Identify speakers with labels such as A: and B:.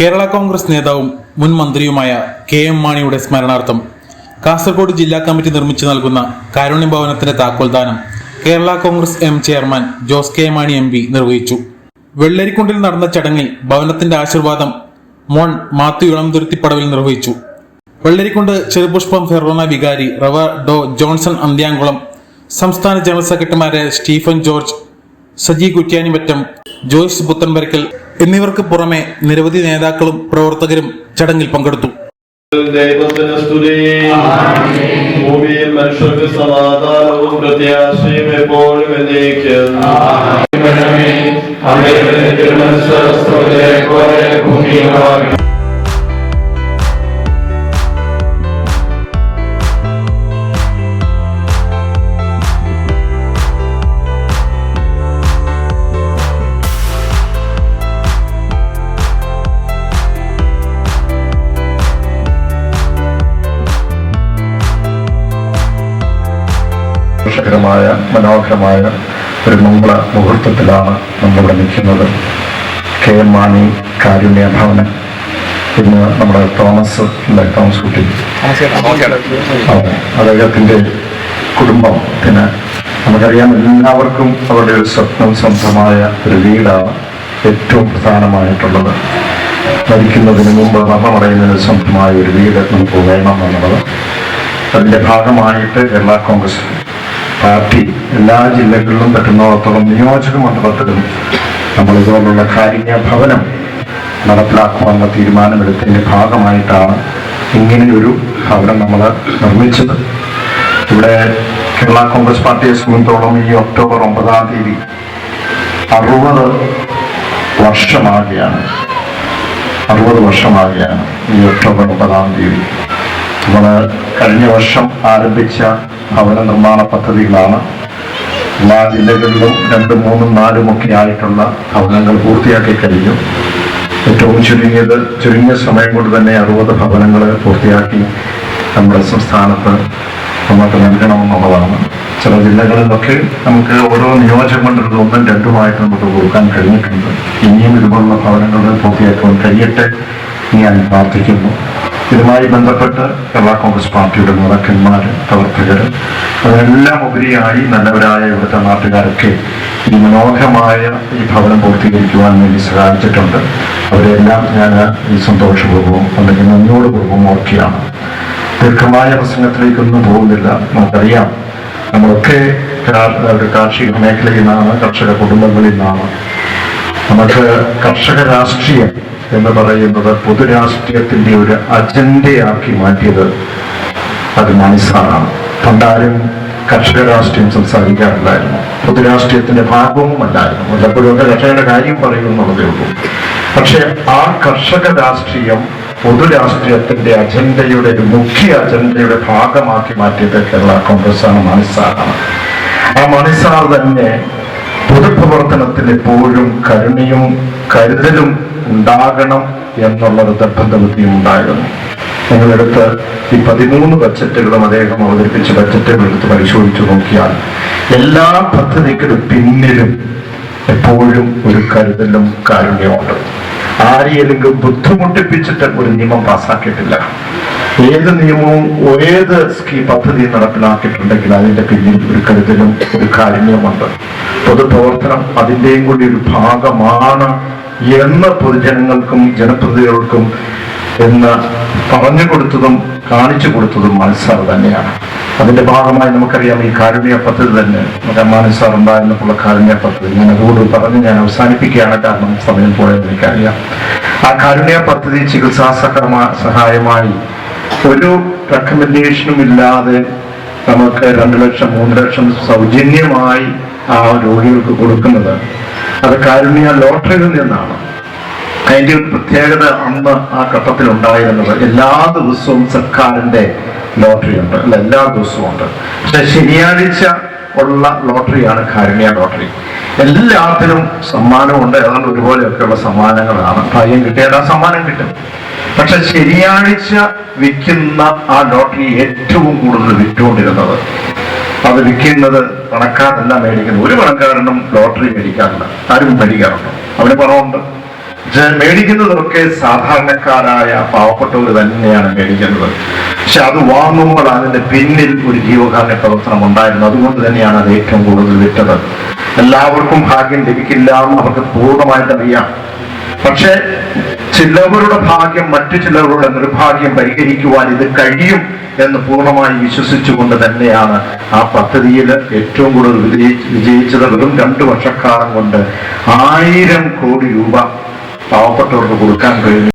A: കേരള കോൺഗ്രസ് നേതാവും മുൻ മന്ത്രിയുമായ കെ എം മാണിയുടെ സ്മരണാർത്ഥം കാസർഗോഡ് ജില്ലാ കമ്മിറ്റി നിർമ്മിച്ചു നൽകുന്ന കാരുണ്യ ഭവനത്തിന്റെ താക്കോൽദാനം Kerala Congress M chairman Jose K Mani M P നിർവഹിച്ചു. വെള്ളരിക്കുണ്ടിൽ നടന്ന ചടങ്ങിൽ ഭവനത്തിന്റെ ആശീർവാദം മോൺ മാത്യു ഇളംതുരുത്തിപ്പടവിൽ നിർവഹിച്ചു. വെള്ളരിക്കുണ്ട് ചെറുപുഷ്പം ഫെറോണ വികാരി റവ ഡോ ജോൺസൺ അന്ത്യാംകുളം സംസ്ഥാന ജനറൽ സെക്രട്ടറിമാരായ Stephen George Saji Kuttiyanimattam Joyce Puthenparakkal എന്നിവർക്ക് പുറമെ നിരവധി നേതാക്കളും പ്രവർത്തകരും ചടങ്ങിൽ പങ്കെടുത്തു.
B: ഭൂമിയിൽ മനുഷ്യർക്ക് സമാധാനവും പ്രത്യാശയും എപ്പോഴും എന്നേക്കും
C: സന്തോഷകരമായ മനോഹരമായ ഒരു മംഗള മുഹൂർത്തത്തിലാണ് നമ്മളിവിടെ നിൽക്കുന്നത്. കെ. എം മാണി കാരുണ്യ ഭവനം. ഇന്ന് നമ്മുടെ തോമസ് തോമസ് കുട്ടി? അദ്ദേഹത്തിന്റെ കുടുംബത്തിന് നമുക്കറിയാം എല്ലാവർക്കും അവരുടെ ഒരു സ്വപ്നം സ്വന്തമായ ഒരു വീടാണ് ഏറ്റവും പ്രധാനമായിട്ടുള്ളത്. മരിക്കുന്നതിന് മുമ്പ് മരണമടയുന്നതിന് സ്വന്തമായ ഒരു വീട് നമുക്ക് വേണം എന്നുള്ളത്. അതിന്റെ ഭാഗമായിട്ട് കേരള കോൺഗ്രസ് പാർട്ടി എല്ലാ ജില്ലകളിലും പറ്റുന്നിടത്തോളം നിയോജക മണ്ഡലത്തിലും നമ്മൾ ഇതുപോലുള്ള കാരുണ്യ ഭവനം നടപ്പിലാക്കുവാനുള്ള തീരുമാനമെടുത്തതിന്റെ ഭാഗമായിട്ടാണ് ഇങ്ങനെയൊരു ഭവനം നമ്മൾ നിർമ്മിച്ചത്. ഇവിടെ കേരള കോൺഗ്രസ് പാർട്ടിയെ സംബന്ധിച്ചോളം ഈ ഒക്ടോബർ ഒമ്പതാം തീയതി അറുപത് വർഷമാകുകയാണ്. അറുപത് വർഷമാകുകയാണ് ഈ ഒക്ടോബർ ഒമ്പതാം തീയതി. നമ്മൾ കഴിഞ്ഞ വർഷം ആരംഭിച്ച ഭവന നിർമ്മാണ പദ്ധതികളാണ്. എല്ലാ ജില്ലകളിലും രണ്ടും മൂന്നും നാലും ഒക്കെ ആയിട്ടുള്ള ഭവനങ്ങൾ പൂർത്തിയാക്കി കഴിഞ്ഞു. ഏറ്റവും ചുരുങ്ങിയത് ചുരുങ്ങിയ സമയം കൊണ്ട് തന്നെ അറുപത് ഭവനങ്ങൾ പൂർത്തിയാക്കി നമ്മുടെ സംസ്ഥാനത്ത് നമുക്ക് നൽകണമെന്നുള്ളതാണ്. ചില ജില്ലകളിലൊക്കെ നമുക്ക് ഓരോ നിയോജകമണ്ഡലത്തിൽ ഒന്നും രണ്ടുമായിട്ട് നമുക്ക് കൊടുക്കാൻ കഴിഞ്ഞിട്ടുണ്ട്. ഇനിയും ഇതുപോലുള്ള ഭവനങ്ങൾ പൂർത്തിയാക്കുവാൻ കഴിയട്ടെ ഞാൻ പ്രാർത്ഥിക്കുന്നു. ഇതുമായി ബന്ധപ്പെട്ട് കേരള കോൺഗ്രസ് പാർട്ടിയുടെ നേതാക്കന്മാർ പ്രവർത്തകർ അതിനെല്ലാം ഉപരിയായി നല്ലവരായ ഇവിടുത്തെ നാട്ടുകാരൊക്കെ ഈ മനോഹരമായ ഈ ഭവനം പൂർത്തീകരിക്കുവാൻ വേണ്ടി സഹായിച്ചിട്ടുണ്ട്. അവരെല്ലാം ഞാൻ ഈ സന്തോഷപൂർവം അല്ലെങ്കിൽ നന്ദിയോടുപൂർവം ഓർക്കുകയാണ്. ദീർഘമായ പ്രസംഗത്തിലേക്കൊന്നും പോകുന്നില്ല. നമുക്കറിയാം. നമ്മളൊക്കെ കാർഷിക മേഖലയിൽ നിന്നാണ് കർഷക കുടുംബങ്ങളിൽ നിന്നാണ്. നമുക്ക് കർഷക രാഷ്ട്രീയം എന്ന് പറയുന്നത് പൊതുരാഷ്ട്രീയത്തിന്റെ ഒരു അജണ്ടയാക്കി മാറ്റിയത് അത് മനസ്സാറാണ് പണ്ടാരും കർഷക രാഷ്ട്രീയം സംസാരിക്കാറില്ലായിരുന്നു. പൊതുരാഷ്ട്രീയത്തിന്റെ ഭാഗവും അല്ലായിരുന്നു. വല്ലപ്പോഴുമൊക്കെ കർഷകരുടെ കാര്യം പറയുമെന്നുള്ളതേ ഉള്ളൂ. പക്ഷെ ആ കർഷക രാഷ്ട്രീയം പൊതുരാഷ്ട്രീയത്തിന്റെ അജണ്ടയുടെ ഒരു മുഖ്യ അജണ്ടയുടെ ഭാഗമാക്കി മാറ്റിയത് കേരള കോൺഗ്രസ് ആണ് മണിസാറാണ് ആ മണിസാർ തന്നെ പൊതുപ്രവർത്തനത്തിൽ എപ്പോഴും കരുണയും കരുതലും ഉണ്ടാകണം എന്നുള്ളൊരു നിർബന്ധബുദ്ധിയും ഉണ്ടായിരുന്നു. നിങ്ങളെടുത്ത് ഈ പതിമൂന്ന് ബഡ്ജറ്റുകളും അദ്ദേഹം അവതരിപ്പിച്ച ബഡ്ജറ്റുകൾ എടുത്ത് പരിശോധിച്ചു നോക്കിയാൽ എല്ലാ പദ്ധതികളും പിന്നിലും എപ്പോഴും ഒരു കരുതലും കാരുണ്യമുണ്ട് ആരെയെങ്കിലും ബുദ്ധിമുട്ടിപ്പിച്ചിട്ട് ഒരു നിയമം പാസ്സാക്കിയിട്ടില്ല. ഏത് നിയമവും ഏത് സ്കീം പദ്ധതി നടപ്പിലാക്കിയിട്ടുണ്ടെങ്കിൽ അതിന്റെ പിന്നിൽ ഒരു കരുതലും ഒരു കാരുണ്യമുണ്ട് പൊതുപ്രവർത്തനം അതിന്റെയും കൂടി ഒരു ഭാഗമാണ് എന്ന് പൊതുജനങ്ങൾക്കും ജനപ്രതിനിധികൾക്കും എന്ന് പറഞ്ഞു കൊടുത്തതും കാണിച്ചു കൊടുത്തതും മനസ്സാർ തന്നെയാണ്. അതിന്റെ ഭാഗമായി നമുക്കറിയാം ഈ കാരുണ്യ പദ്ധതി തന്നെ. നമ്മുടെ മാനസാർ ഉണ്ടായിരുന്നപ്പോൾ കാരുണ്യ പദ്ധതി. ഞാൻ അതുകൊണ്ട് പറഞ്ഞ് ഞാൻ അവസാനിപ്പിക്കുകയാണ് കാരണം സമയം പോയത് എനിക്കറിയാം. ആ കാരുണ്യ പദ്ധതി ചികിത്സാ സഹമ സഹായമായി ഒരു റെക്കമെൻഡേഷനും ഇല്ലാതെ നമുക്ക് രണ്ട് ലക്ഷം മൂന്ന് ലക്ഷം സൗജന്യമായി ആ രോഗികൾക്ക് കൊടുക്കുന്നത്. അത് കാരുണ്യ ലോട്ടറിയിൽ നിന്നാണ്. അതിന്റെ ഒരു പ്രത്യേകത അന്ന് ആ ഘട്ടത്തിൽ ഉണ്ടായിരുന്നത് എല്ലാ ദിവസവും സർക്കാരിന്റെ ലോട്ടറി ഉണ്ട് അല്ല എല്ലാ ദിവസവും ഉണ്ട്. പക്ഷെ ശനിയാഴ്ച ഉള്ള ലോട്ടറിയാണ് കാരുണ്യ ലോട്ടറി. എല്ലാത്തിനും സമ്മാനമുണ്ട്. ഏതാണ്ട് ഒരുപോലെയൊക്കെയുള്ള സമ്മാനങ്ങളാണ്. ഭാഗ്യം കിട്ടിയാൽ ആ സമ്മാനം കിട്ടും. പക്ഷെ ശനിയാഴ്ച വിൽക്കുന്ന ആ ലോട്ടറി ഏറ്റവും കൂടുതൽ വിറ്റുകൊണ്ടിരുന്നത്. അത് വിൽക്കുന്നത് പണക്കാരല്ല മേടിക്കുന്നത്. ഒരു പണക്കാരനും ലോട്ടറി മേടിക്കാറില്ല. ആരും മേടിക്കാറുണ്ട് അവന് പണമുണ്ട്. മേടിക്കുന്നതൊക്കെ സാധാരണക്കാരായ പാവപ്പെട്ടവർ തന്നെയാണ് മേടിക്കുന്നത്. പക്ഷെ അത് വാങ്ങുമ്പോൾ അതിന്റെ പിന്നിൽ ഒരു ജീവകാരുണ്യ പ്രവർത്തനം ഉണ്ടായിരുന്നു. അതുകൊണ്ട് തന്നെയാണ് അത് ഏറ്റവും കൂടുതൽ വിറ്റത്. എല്ലാവർക്കും ഭാഗ്യം ലഭിക്കില്ല എന്ന് അവർക്ക് പൂർണമായിട്ട് അറിയാം. പക്ഷെ ചിലവരുടെ ഭാഗ്യം മറ്റു ചിലവരുടെ നിർഭാഗ്യം പരിഹരിക്കുവാൻ ഇത് കഴിയും എന്ന് പൂർണമായി വിശ്വസിച്ചുകൊണ്ട് തന്നെയാണ് ആ പദ്ധതിയിൽ ഏറ്റവും കൂടുതൽ വിജയി- വിജയിച്ചത് വെറും രണ്ടു വർഷക്കാലം കൊണ്ട് ആയിരം കോടി രൂപ പാവപ്പെട്ടവർക്ക് കൊടുക്കാൻ കഴിഞ്ഞു